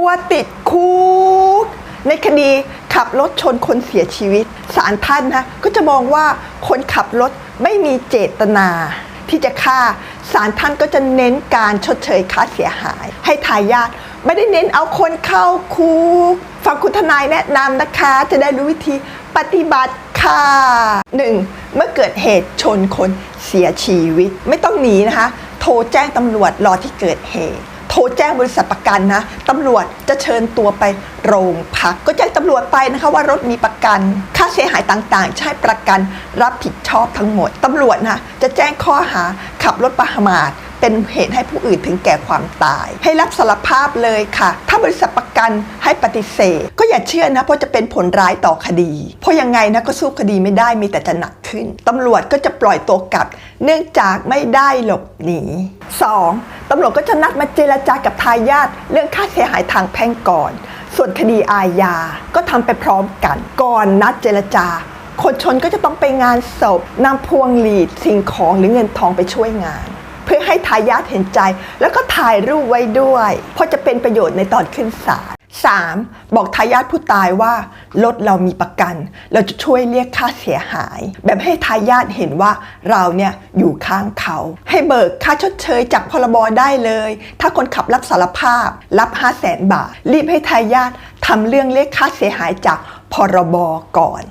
กลัวติดคุกในคดีขับรถชนคนเสียชีวิตศาลท่านนะก็จะมองว่าคนขับรถไม่มีเจตนาที่จะฆ่าศาลท่านก็จะเน้นการชดเชยค่าเสียหาย ให้ทายาทไม่ได้เน้นเอาคนเข้าคุกฟังคุณทนายแนะนำนะคะ จะได้รู้วิธีปฏิบัติค่ะ 1. เมื่อเกิดเหตุชนคนเสียชีวิต ไม่ต้องหนีนะคะ โทรแจ้งตำรวจรอที่เกิดเหตุ รแจ้งบริษัทประกันนะตำรวจจะเชิญตัวไปโรงพัก ก็แจ้งตำรวจไปนะคะว่ารถมีประกัน ค่าเสียหายต่างๆ ใช้ประกันรับผิดชอบทั้งหมดตำรวจนะจะแจ้งข้อหาขับรถประมาท เป็นเหตุให้ผู้อื่นถึงแก่ความตาย ให้รับสารภาพเลยค่ะ ถ้าบริษัทประกันให้ปฏิเสธ ก็อย่าเชื่อนะเพราะจะเป็นผลร้ายต่อคดี เพราะยังไงนะก็สู้คดีไม่ได้มีแต่จะหนักขึ้นตำรวจก็จะปล่อยตัวกลับ เนื่องจากไม่ได้หลบหนี 2. ตำรวจก็จะนัดมาเจรจากับทายาทเรื่องค่าเสียหายทางแพ่งก่อน ส่วนคดีอาญาก็ทำไปพร้อมกัน ก่อนนัดเจรจาคนชนก็จะต้องไปงานศพนำพวงหลีดสิ่งของหรือเงินทองไปช่วยงาน ทายาทเห็นใจ แล้วก็ถ่ายรูปไว้ด้วย เพราะจะเป็นประโยชน์ในตอนขึ้นศาล 3. บอกทายาทผู้ตายว่ารถเรามีประกัน เราจะช่วยเรียกค่าเสียหาย แบบให้ทายาทเห็นว่าเราเนี่ยอยู่ข้างเขา ให้เบิกค่าชดเชยจากพรบได้เลย ถ้าคนขับรับสารภาพรับ 5 0 0แสนบาท รีบให้ทายาททำเรื่องเรียกค่าเสียหายจากพรบก่อน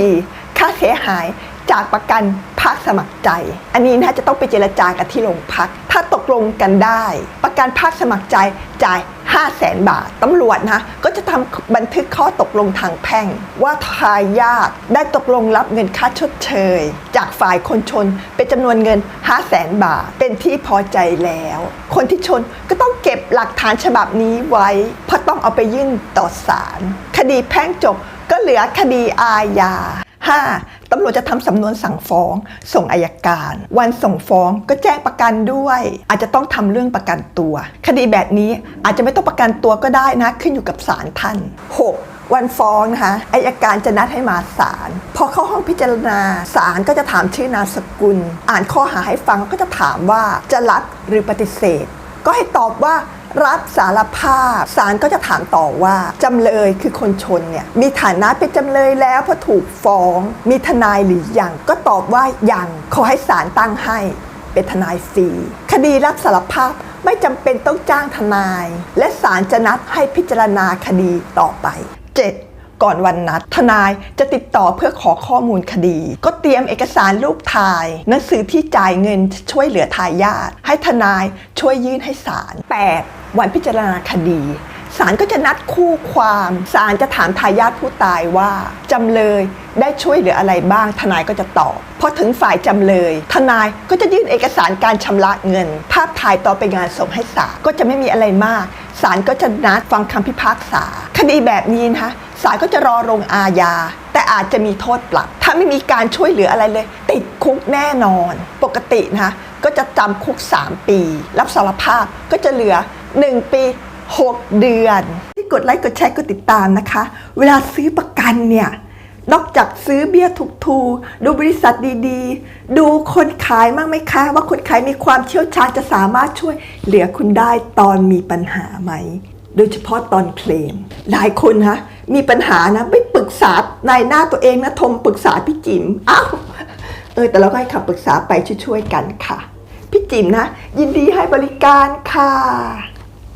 4. ค่าเสียหาย จากประกันภาคสมัครใจ อันนี้นะจะต้องไปเจรจากันที่โรงพัก ถ้าตกลงกันได้ ประกันภาคสมัครใจจ่าย 5 0 0แสนบาทตำรวจนะก็จะทำบันทึกข้อตกลงทางแพ่ง ว่าทายาทได้ตกลงรับเงินค่าชดเชย จากฝ่ายคนชนเป็นจำนวนเงิน 5 0 0แสนบาท เป็นที่พอใจแล้ว คนที่ชนก็ต้องเก็บหลักฐานฉบับนี้ไว้เพราะต้องเอาไปยื่นต่อศาลคดีแพ่งจบก็เหลือคดีอาญา 5. ตำรวจจะทำสำนวนสั่งฟ้อง ส่งอายการ วันส่งฟ้องก็แจ้งประกันด้วย อาจจะต้องทำเรื่องประกันตัว คดีแบบนี้อาจจะไม่ต้องประกันตัวก็ได้นะ ขึ้นอยู่กับศาลท่าน 6. วันฟ้องนะคะอายการจะนัดให้มาศาลพอเข้าห้องพิจารณาศาลก็จะถามชื่อนามสกุล อ่านข้อหาให้ฟังก็จะถามว่าจะรับหรือปฏิเสธ ก็ให้ตอบว่า รับสารภาพศาลก็จะถามต่อว่า จำเลยคือคนชนเนี่ยมีฐานะเป็นจำเลยแล้วเพราะถูกฟ้อง มีทนายหรือยังก็ตอบว่ายังขอให้ศาลตั้งให้เป็นทนายฟรีคดีรับสารภาพไม่จำเป็นต้องจ้างทนาย และศาลจะนัดให้พิจารณาคดีต่อไป 7. ก่อนวันนัด ทนายจะติดต่อเพื่อขอข้อมูลคดี ก็เตรียมเอกสารรูปถ่าย หนังสือที่จ่ายเงินช่วยเหลือทายาทให้ทนายช่วยยื่นให้ศาล 8. วันพิจารณาคดีศาลก็จะนัดคู่ความศาลจะถามทายาทผู้ตายว่า จำเลยได้ช่วยเหลืออะไรบ้าง ทนายก็จะตอบพอถึงฝ่ายจำเลย ทนายก็จะยื่นเอกสารการชำระเงิน ภาพถ่ายต่อไปงานส่งให้ศาลก็จะไม่มีอะไรมากศาลก็จะนัดฟังคำพิพากษา คดีแบบนี้นะคะศาลก็จะรอลงอาญา แต่อาจจะมีโทษปรับ ถ้าไม่มีการช่วยเหลืออะไรเลย ติดคุกแน่นอน ปกตินะคะก็จะจำคุก 3 ปี รับสารภาพก็จะเหลือ 1 ปี 6 เดือน ที่กดไลค์กดแชร์กดติดตามนะคะ เวลาซื้อประกันเนี่ยนอกจากซื้อเบี้ยถูกทูดูบริษัทดีๆ ดูคนขายมั้างไหมคะ ว่าคนขายมีความเชี่ยวชาญจะสามารถช่วยเหลือคุณได้ตอนมีปัญหาไหม โดยเฉพาะตอนเคลม หลายคนนะมีปัญหานะไม่ปรึกษานายหน้าตัวเองนะทมปรึกษาพี่จิมอ้าวเออแต่เราก็ให้คำปรึกษาไปช่วยๆกันค่ะ พี่จิมนะ ยินดีให้บริการค่ะ